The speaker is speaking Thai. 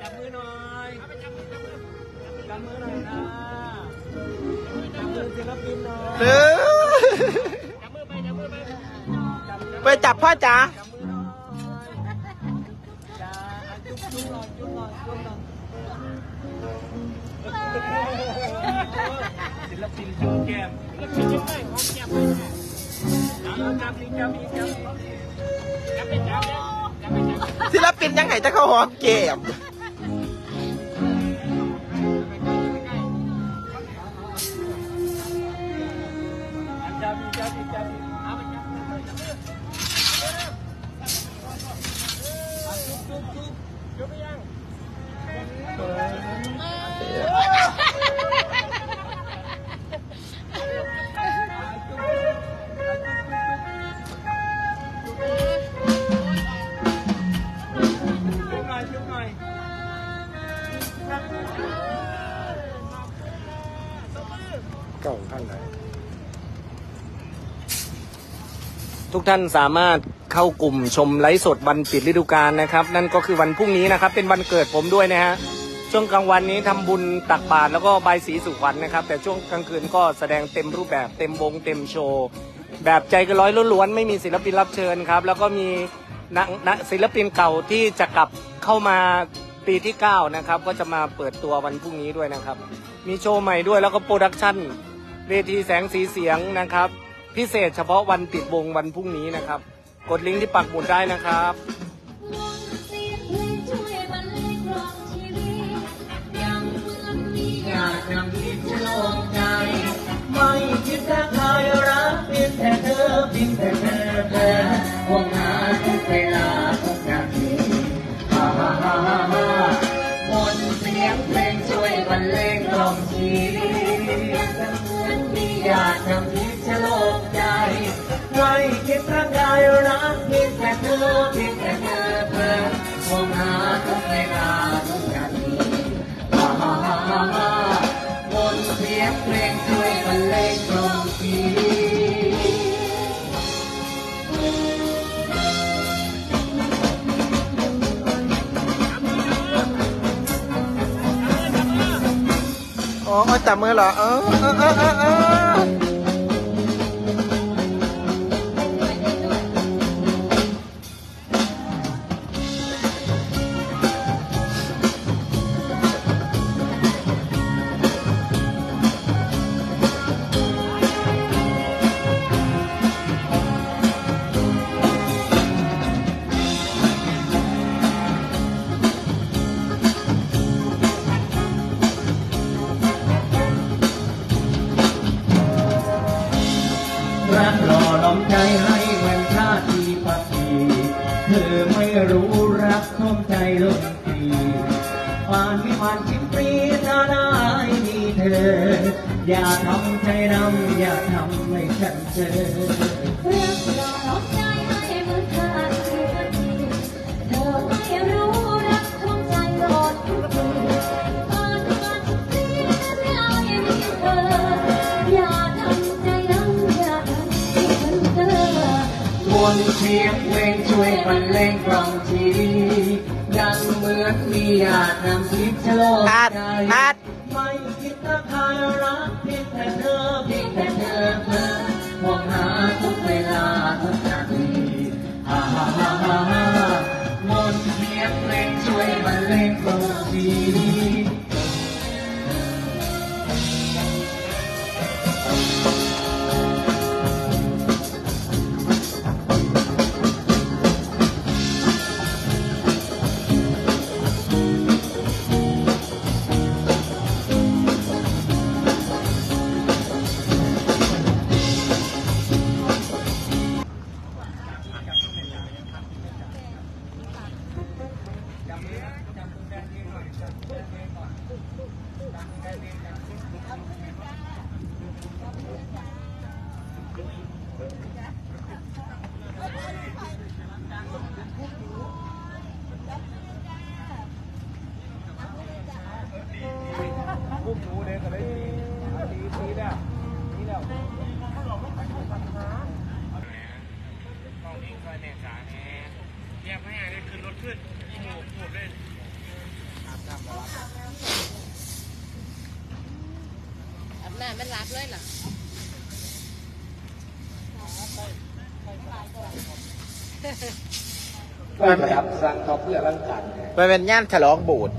จับมือหน่อยจับมือหน่อยนะจับมือศิลปินหน่อยจับมือไปจับมือไปไปจับพ่อจ๋าจับมือหน่อยจ้าจุ๊บจุ๊บหน่ยจุ๊บหน่ยจุ๊บหน่ยศิลปินจุ๊มแก้มศิลปินจุ๊มไปหอมแก้มไป จับอีกจับอีกจับอีกจับไปจับเลยจับไปจับศิลปินยังไงจะเข้าหอมเกมจับอีกจับอีกจับอีก ทุกท่านสามารถเข้ากลุ่มชมไลฟ์สดวันปิดฤดูกาลนะครับ นั่นก็คือวันพรุ่งนี้นะครับ เป็นวันเกิดผมด้วยนะฮะช่วงกลางวันนี้ทำบุญตักบาตรแล้วก็ใบสีสุขวัญนะครับ แต่ช่วงกลางคืนก็แสดงเต็มรูปแบบเต็มวงเต็มโชว์แบบใจเก็ร้อยล้วนๆไม่มีศิลปินรับเชิญครับ แล้วก็มีนักนักศิลปินเก่าที่จะกลับเข้ามาปีที่9นะครับก็จะมาเปิดตัววันพรุ่งนี้ด้วยนะครับ มีโชว์ใหม่ด้วยแล้วก็โปรดักชั่นเวทีแสงสีเสียงนะครับ พิเศษเฉพาะวันปิดวงวันพรุ่งนี้นะครับ กดลิงก์ที่ปักหมุดได้นะครับ อยากนำคิดจะลงใจ ไม่คิดจะใครรักเพียงแต่เธอเพียงแต่เธอเธอห่วงหาทุกเวลาทุกนาทีฮ่าฮ่าฮ่าฮ่ามนต์เสียงเพลงช่วยบรรเลงกล่อมชีวิต ช่วยบรรเลงกล่อมชีวิตอ๋อจับมือเหรอเออเออเออเออ อไม่รู้รักท่องใจลมปีปานวิมานชิมปรีถ้าได้มีเธอ อย่าทำใจดำอย่าทำให้ฉันเจอ มนต์เสียงเพลงช่วยบรรเลงกล่อมชีวิตดังเหมือนมีอยากนำทิพย์ชะโลกอัดใจอัดไม่คิดราคารักเพียงแต่เธอเพียงแต่เธอเธอ นี้คอยแม่จ๋าแน่แยกไม่ง่ายเลยขึ้นรถขึ้นอีหมูหมูเลยานมันรับเลยเหรอก็รับสร้างท็อเพื่อร่างกายมันเป็นย่านฉลองโบสถ์